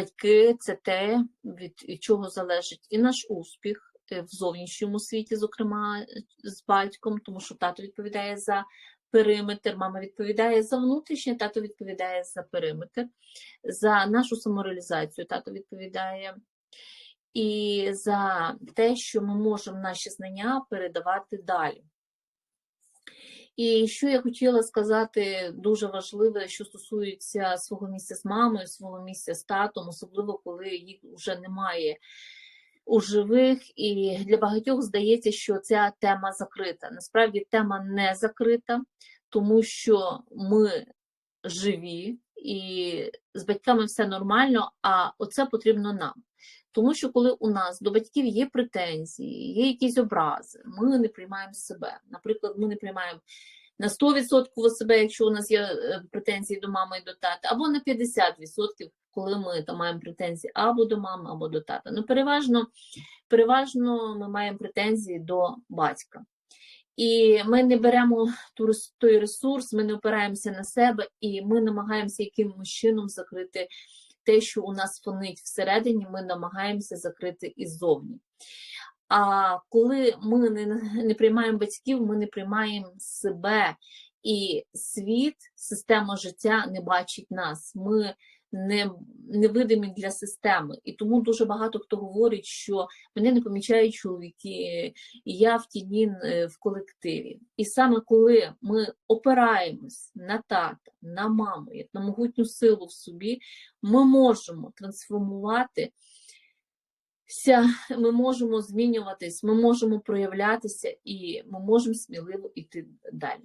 Батьки це те, від чого залежить і наш успіх е, в зовнішньому світі, зокрема з батьком, тому що тато відповідає за периметр, мама відповідає за внутрішнє, тато відповідає за периметр, за нашу самореалізацію, тато відповідає. І за те, що ми можемо наші знання передавати далі. І що я хотіла сказати дуже важливе, що стосується свого місця з мамою, свого місця з татом, особливо коли їх вже немає у живих, і для багатьох здається, що ця тема закрита. Насправді тема не закрита, тому що ми живі і з батьками все нормально, а оце потрібно нам. Тому що коли у нас до батьків є претензії, є якісь образи, ми не приймаємо себе. Наприклад, ми не приймаємо на 100% себе, якщо у нас є е, претензії до мами і до тата, або на 50%, коли ми там маємо претензії або до мами, або до тата. Ну, переважно, переважно ми маємо претензії до батька. І ми не беремо той ресурс, ми не опираємося на себе, і ми намагаємося якимось чином закрити те, що у нас фонить всередині, ми намагаємося закрити іззовні. А коли ми не, не приймаємо батьків, ми не приймаємо себе, і світ, система життя не бачить нас. Ми невидимі для системи. І тому дуже багато хто говорить, що мене не помічають чоловіки, і я в тіні е, в колективі. І саме коли ми опираємось на тата, на маму, як на могутню силу в собі, ми можемо трансформувати. Ми можемо змінюватись, ми можемо проявлятися і ми можемо сміливо йти далі.